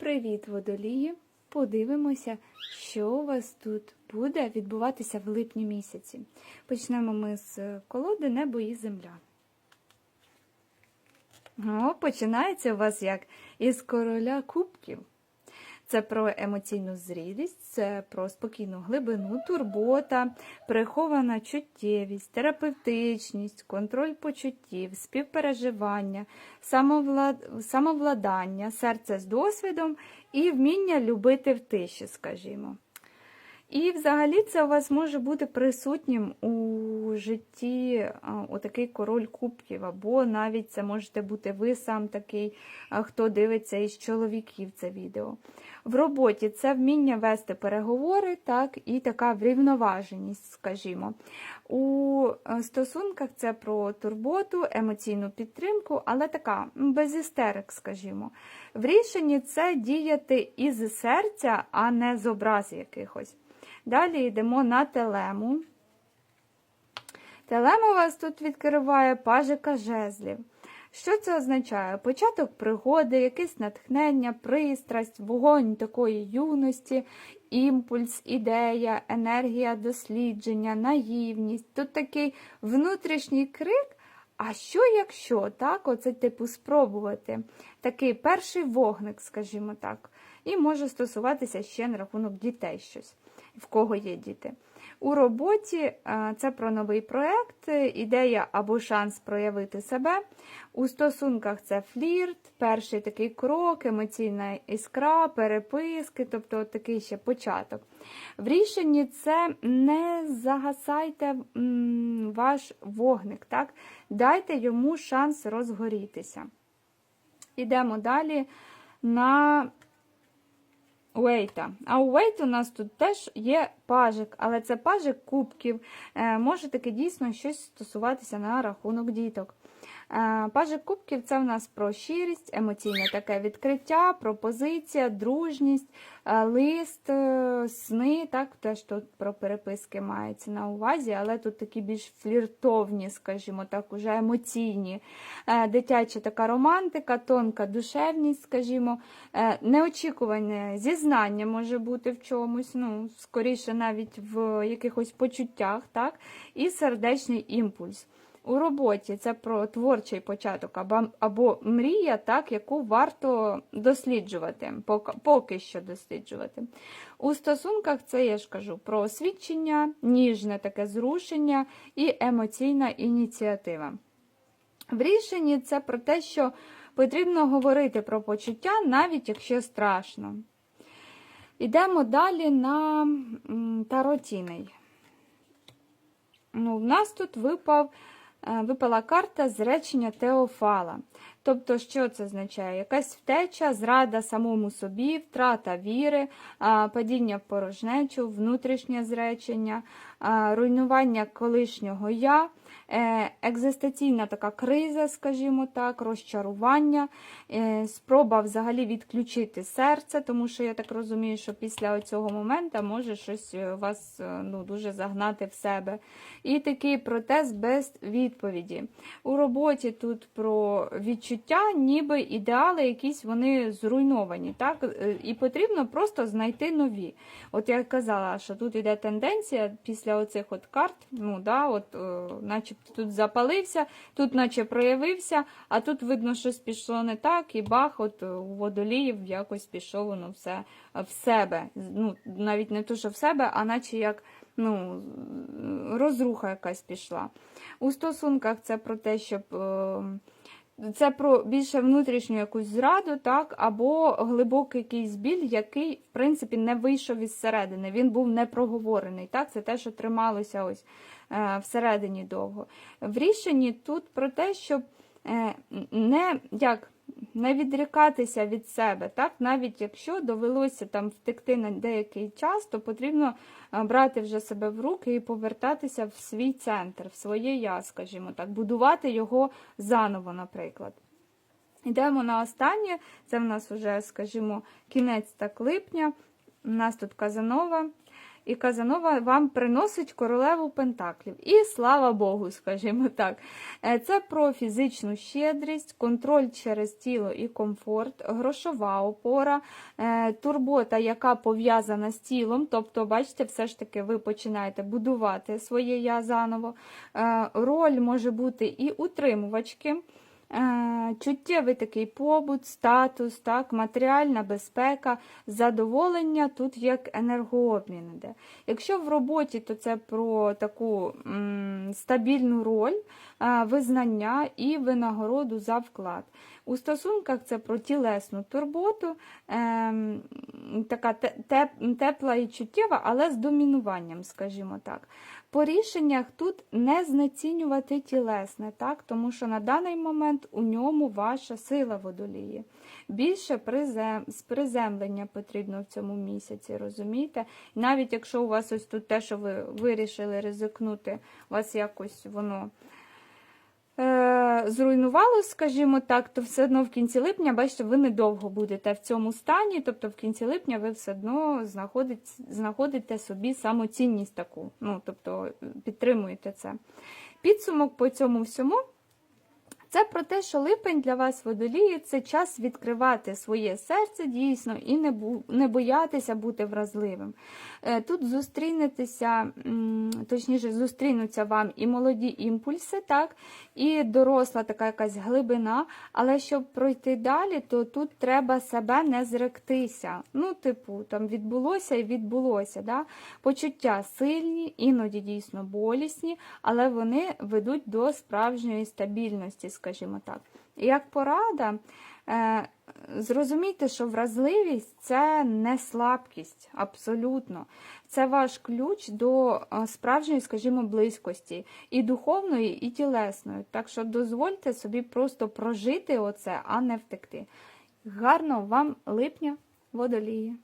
Привіт, водолії! Подивимося, що у вас тут буде відбуватися в липні місяці. Почнемо ми з колоди Небо і Земля. О, починається у вас як із короля кубків. Це про емоційну зрілість, це про спокійну глибину, турбота, прихована чуттєвість, терапевтичність, контроль почуттів, співпереживання, самовлад... самовладання, серце з досвідом і вміння любити в тиші, скажімо. І взагалі це у вас може бути присутнім у житті отакий король кубків, або навіть це можете бути ви сам такий, хто дивиться із чоловіків це відео. В роботі це вміння вести переговори, так, і така врівноваженість, скажімо. У е, стосунках це про турботу, емоційну підтримку, але така без істерик, скажімо. В рішенні це діяти із серця, а не з образ якихось. Далі йдемо на телему. Телема у вас тут відкриває пажика жезлів. Що це означає? Початок пригоди, якесь натхнення, пристрасть, вогонь такої юності, імпульс, ідея, енергія дослідження, наївність. Тут такий внутрішній крик. А що якщо, так, оце типу спробувати? Такий перший вогник, скажімо так, і може стосуватися ще на рахунок дітей щось, в кого є діти. У роботі це про новий проєкт, ідея або шанс проявити себе. У стосунках це флірт, перший такий крок, емоційна іскра, переписки, тобто такий ще початок. В рішенні це не загасайте ваш вогник, так? дайте йому шанс розгорітися. Ідемо далі на Уейта. А у Уейт у нас тут теж є пажик, але це пажик кубків. Е, може таки дійсно щось стосуватися на рахунок діток. Е, Пажик кубків це в нас про щирість, емоційне таке відкриття, пропозиція, дружність, е, лист, е, сни. так, Теж тут про переписки мається на увазі, але тут такі більш фліртовні, скажімо так, уже емоційні. Дитяча така романтика, тонка душевність, скажімо, неочікуване зізнання може бути в чомусь, ну, скоріше навіть в якихось почуттях, так, і сердечний імпульс. У роботі це про творчий початок або, або мрія, так, яку варто досліджувати, поки, що досліджувати. У стосунках це я ж кажу про освідчення, ніжне таке зрушення і емоційна ініціатива. В рішенні це про те, що потрібно говорити про почуття, навіть якщо страшно. Йдемо далі на таротіний. Ну, У нас тут випав. Випала карта зречення Теофала. Тобто, що це означає? Якась втеча, зрада самому собі, втрата віри, падіння в порожнечу, внутрішнє зречення, руйнування колишнього я, е, екзистенційна така криза, скажімо так, розчарування, е, спроба взагалі відключити серце, тому що я так розумію, що після цього моменту може щось е, вас ну, дуже загнати в себе. І такий протест без відповіді. У роботі тут про відчуття, ніби ідеали якісь вони зруйновані. так? І потрібно просто знайти нові. От я казала, що тут йде тенденція після оцих от карт, ну, да, от, начебто тут запалився, тут наче проявився, а тут видно, щось пішло не так, і бах, от у водоліїв якось пішло воно все в себе. Ну, Навіть не то, що в себе, а наче як ну, розруха якась пішла. У стосунках це про те, щоб. Це про більше внутрішню якусь зраду, так, або глибокий якийсь біль, який, в принципі, не вийшов із середини. Він був не проговорений. Так? Це те, що трималося ось е, всередині довго. В рішенні тут про те, щоб е, не як не відрікатися від себе. Так? Навіть якщо довелося там втекти на деякий час, то потрібно брати вже себе в руки і повертатися в свій центр, в своє я, скажімо так, будувати його заново, наприклад. Йдемо на останнє, це в нас вже, скажімо, кінець так липня. У нас тут Казанова. І Казанова вам приносить королеву Пентаклів. І слава Богу, скажімо так. Е, Це про фізичну щедрість, контроль через тіло і комфорт, грошова опора, е, турбота, яка пов'язана з тілом. Тобто, бачите, все ж таки ви починаєте будувати своє я заново. Е, Роль може бути і утримувачки. Е, Чуттєвий такий побут, статус, так, матеріальна безпека, задоволення тут як енергообмін іде. Якщо в роботі, то це про таку м, стабільну роль, е, визнання і винагороду за вклад. У стосунках це про тілесну турботу, ем, така теп- тепла і чуттєва, але з домінуванням, скажімо так. По рішеннях тут не знецінювати тілесне, так? тому що на даний момент у ньому ваша сила водолії. Більше призем... приземлення потрібно в цьому місяці, розумієте? Навіть якщо у вас ось тут те, що ви вирішили ризикнути, у вас якось воно зруйнувало, скажімо так, то все одно в кінці липня, бачите, ви недовго будете в цьому стані, тобто в кінці липня ви все одно знаходите, знаходите собі самоцінність таку, ну, тобто підтримуєте це. Підсумок по цьому всьому. Це про те, що липень для вас водолії це час відкривати своє серце дійсно і не не боятися бути вразливим. Е, Тут зустрінетеся, точніше, зустрінуться вам і молоді імпульси, так, і доросла така якась глибина. Але щоб пройти далі, то тут треба себе не зректися. Ну, типу, там відбулося і відбулося. Да? Почуття сильні, іноді дійсно болісні, але вони ведуть до справжньої стабільності, скажімо так. Як порада, е, зрозумійте, що вразливість це не слабкість, абсолютно. Це ваш ключ до е, справжньої, скажімо, близькості, і духовної, і тілесної. Так що дозвольте собі просто прожити оце, а не втекти. Гарного вам липня, водолії!